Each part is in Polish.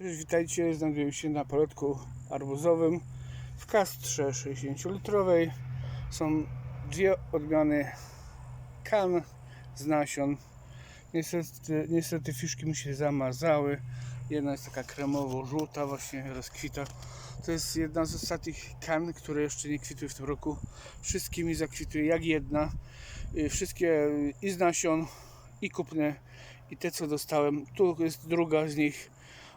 Cześć, witajcie. Znajduję się na poletku arbuzowym w kastrze 60-litrowej. Są dwie odmiany kan z nasion. Niestety, niestety fiszki mi się zamazały. Jedna jest taka kremowo-żółta, właśnie rozkwita. To jest jedna z ostatnich kan, które jeszcze nie kwitły w tym roku. Wszystkie mi zakwituje jak jedna. Y, Wszystkie i z nasion, i kupne, i te co dostałem. Tu jest druga z nich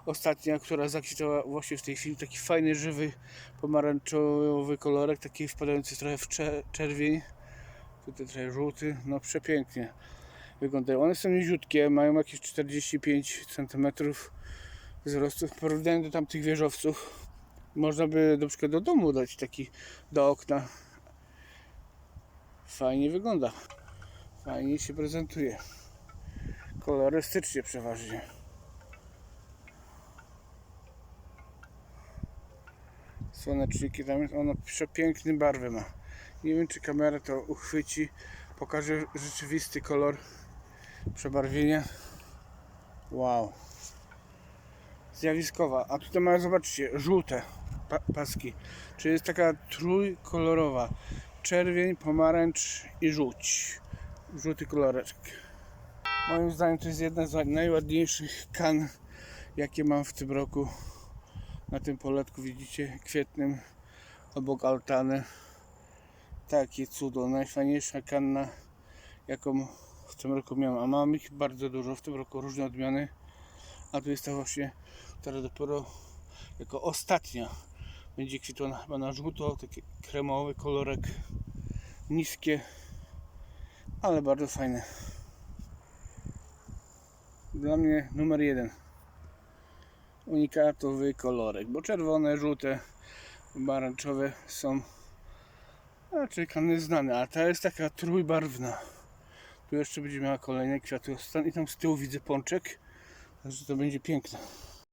ostatnia, która zakwitła właśnie w tej chwili. Taki fajny, żywy, pomarańczowy kolorek, taki wpadający trochę w cze- czerwień. Tutaj trochę żółty, no przepięknie wyglądają. One są niziutkie, mają jakieś 45 cm wzrostu w porównaniu do tamtych wieżowców. Można by na przykład do domu dać taki do okna. Fajnie wygląda. Fajnie się prezentuje. Kolorystycznie przeważnie. Słoneczniki, tam jest ono przepiękne barwy ma. Nie wiem czy kamera to uchwyci. Pokażę rzeczywisty kolor przebarwienia. Wow. Zjawiskowa. A tutaj mają, zobaczcie, żółte pa paski. Czyli jest taka trójkolorowa. Czerwień, pomarańcz i żółć. Żółty koloreczek. Moim zdaniem to jest jedna z najładniejszych kan, jakie mam w tym roku. Na tym poletku widzicie kwietnym obok altany. Takie cudo, najfajniejsza kanna, jaką w tym roku miałem. A mam ich bardzo dużo w tym roku, różne odmiany. A tu jest ta właśnie, która dopiero jako ostatnia będzie kwitła chyba na żółto, taki kremowy kolorek, niskie, ale bardzo fajne. Dla mnie numer jeden. Unikatowy kolorek, bo czerwone, żółte, pomarańczowe są raczej kany znane, a ta jest taka trójbarwna. Tu jeszcze będzie miała kolejne kwiaty i tam z tyłu widzę pączek, także to będzie piękne.